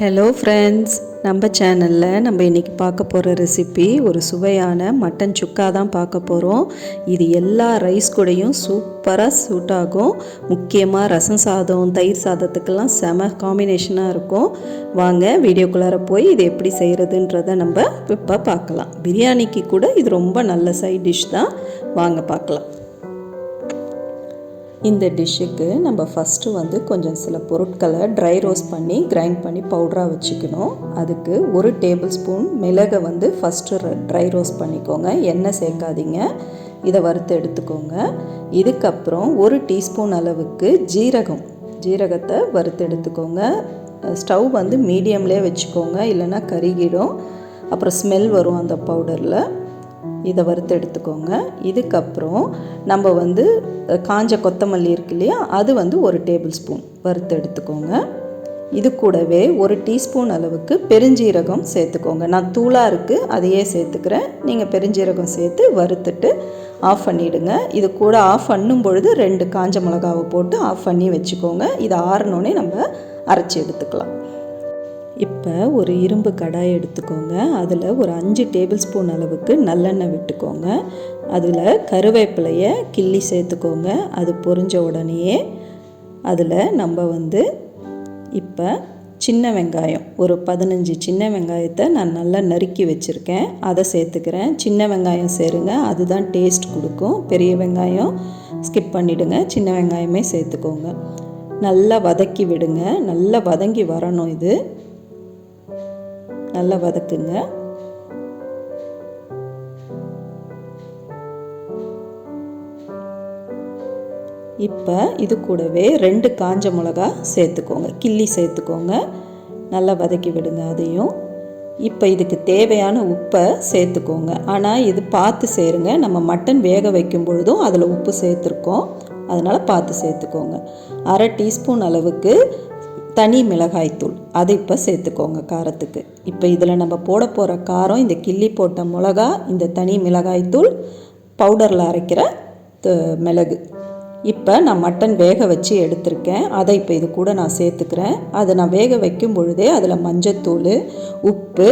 Hello friends நம்ம சேனலில் நம்ம இன்றைக்கி பார்க்க போகிற ரெசிபி ஒரு சுவையான மட்டன் சுக்கா தான் பார்க்க போகிறோம் இது எல்லா ரைஸ் கூடயும் சூப்பராக சூட் ஆகும். முக்கியமாக ரசம் சாதம் தயிர் சாதத்துக்கெல்லாம் செம காம்பினேஷனாக இருக்கும். வாங்க வீடியோக்குள்ளார போய் இது எப்படி செய்கிறதுன்றத நம்ம இப்போ பார்க்கலாம். பிரியாணிக்கு கூட இது ரொம்ப நல்ல சைட் டிஷ் தான். வாங்க பார்க்கலாம். இந்த டிஷ்ஷுக்கு நம்ம ஃபஸ்ட்டு வந்து கொஞ்சம் சில பொருட்களை ட்ரை ரோஸ்ட் பண்ணி கிரைண்ட் பண்ணி பவுடராக வச்சுக்கணும். அதுக்கு ஒரு டேபிள் ஸ்பூன் மிளகை வந்து ஃபஸ்ட்டு ட்ரை ரோஸ்ட் பண்ணிக்கோங்க. எண்ணெய் சேர்க்காதீங்க. இதை வறுத்து எடுத்துக்கோங்க. இதுக்கப்புறம் ஒரு டீஸ்பூன் அளவுக்கு ஜீரகம். ஜீரகத்தை வறுத்து எடுத்துக்கோங்க. ஸ்டவ் வந்து மீடியம்லேயே வச்சுக்கோங்க. இல்லைன்னா கருகிடும். அப்புறம் ஸ்மெல் வரும் அந்த பவுடரில் இதை வறுத்து எடுத்துக்கோங்க. இதுக்கப்புறம் நம்ம வந்து காஞ்ச கொத்தமல்லி இருக்கு இல்லையா? அது வந்து ஒரு டேபிள் ஸ்பூன் வறுத்து எடுத்துக்கோங்க. இது கூடவே ஒரு டீஸ்பூன் அளவுக்கு பெருஞ்சீரகம் சேர்த்துக்கோங்க. நான் தூளாக இருக்குது அதையே சேர்த்துக்கிறேன். நீங்கள் பெருஞ்சீரகம் சேர்த்து வறுத்துட்டு ஆஃப் பண்ணிவிடுங்க இது கூட ஆஃப் பண்ணும் பொழுது ரெண்டு காஞ்ச மிளகாவை போட்டு ஆஃப் பண்ணி வச்சுக்கோங்க. இதை ஆறினோடனே நம்ம அரைச்சி எடுத்துக்கலாம். இப்போ ஒரு இரும்பு கடாய் எடுத்துக்கோங்க. அதில் ஒரு அஞ்சு டேபிள் ஸ்பூன் அளவுக்கு நல்லெண்ணெய் விட்டுக்கோங்க. அதில் கருவேப்பிலையை கிள்ளி சேர்த்துக்கோங்க. அது பொரிஞ்ச உடனேயே அதில் நம்ம வந்து இப்போ சின்ன வெங்காயம் ஒரு பதினஞ்சு சின்ன வெங்காயத்தை நான் நல்லா நறுக்கி வச்சுருக்கேன். அதை சேர்த்துக்கிறேன். சின்ன வெங்காயம் சேருங்க அதுதான் டேஸ்ட் கொடுக்கும். பெரிய வெங்காயம் ஸ்கிப் பண்ணிவிடுங்க சின்ன வெங்காயமே சேர்த்துக்கோங்க. நல்லா வதக்கி விடுங்க. நல்லா வதங்கி வரணும் இது. நல்லா வதக்குங்க. இப்போ இது கூடவே ரெண்டு காஞ்ச மிளகா சேர்த்துக்கோங்க. கிள்ளி சேர்த்துக்கோங்க. நல்லா வதக்கி விடுங்க அதையும். இப்போ இதுக்கு தேவையான உப்பை சேர்த்துக்கோங்க. ஆனால் இது பார்த்து சேருங்க. நம்ம மட்டன் வேக வைக்கும் பொழுதும் அதில் உப்பு சேர்த்துருக்கோம். அதனால் பார்த்து சேர்த்துக்கோங்க. அரை டீஸ்பூன் அளவுக்கு தனி மிளகாய்த்தூள். அதை இப்போ சேர்த்துக்கோங்க காரத்துக்கு. இப்போ இதில் நம்ம போட போகிற காரம் இந்த கிள்ளி போட்ட மிளகா இந்த தனி மிளகாய்த்தூள் பவுடரில் அரைக்கிற மிளகு. இப்போ நான் மட்டன் வேக வச்சு எடுத்திருக்கேன். அதை இப்போ இது கூட நான் சேர்த்துக்கிறேன். அதை நான் வேக வைக்கும் பொழுதே அதில் மஞ்சத்தூள் உப்பு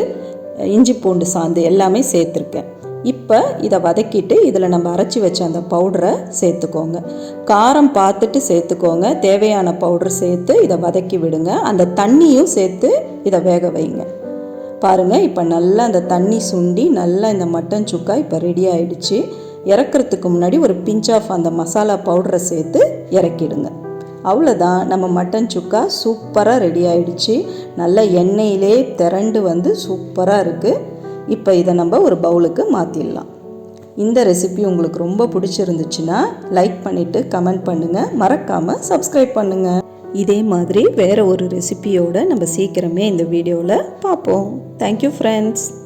இஞ்சி பூண்டு சாந்து எல்லாமே சேர்த்துருக்கேன். இப்போ இதை வதக்கிட்டு இதில் நம்ம அரைச்சி வச்ச அந்த பவுடரை சேர்த்துக்கோங்க. காரம் பார்த்துட்டு சேர்த்துக்கோங்க. தேவையான பவுடர் சேர்த்து இதை வதக்கி விடுங்க. அந்த தண்ணியும் சேர்த்து இதை வேக வைங்க. பாருங்கள் இப்போ நல்லா அந்த தண்ணி சுண்டி நல்லா இந்த மட்டன் சுக்கா இப்போ ரெடி ஆகிடுச்சு இறக்குறதுக்கு முன்னாடி ஒரு பிஞ்ச் ஆஃப் அந்த மசாலா பவுடரை சேர்த்து இறக்கிடுங்க. அவ்வளோதான் நம்ம மட்டன் சுக்கா சூப்பராக ரெடி ஆயிடுச்சு. நல்ல எண்ணெயிலே திரண்டு வந்து சூப்பராக இருக்குது இப்போ இதை நம்ம ஒரு பவுலுக்கு மாற்றிடலாம் இந்த ரெசிபி உங்களுக்கு ரொம்ப பிடிச்சிருந்துச்சுன்னா லைக் பண்ணிவிட்டு கமெண்ட் பண்ணுங்கள் மறக்காமல் சப்ஸ்கிரைப் பண்ணுங்கள் இதே மாதிரி வேறு ஒரு ரெசிபியோடு நம்ம சீக்கிரமே இந்த வீடியோவில் பார்ப்போம். Thank you friends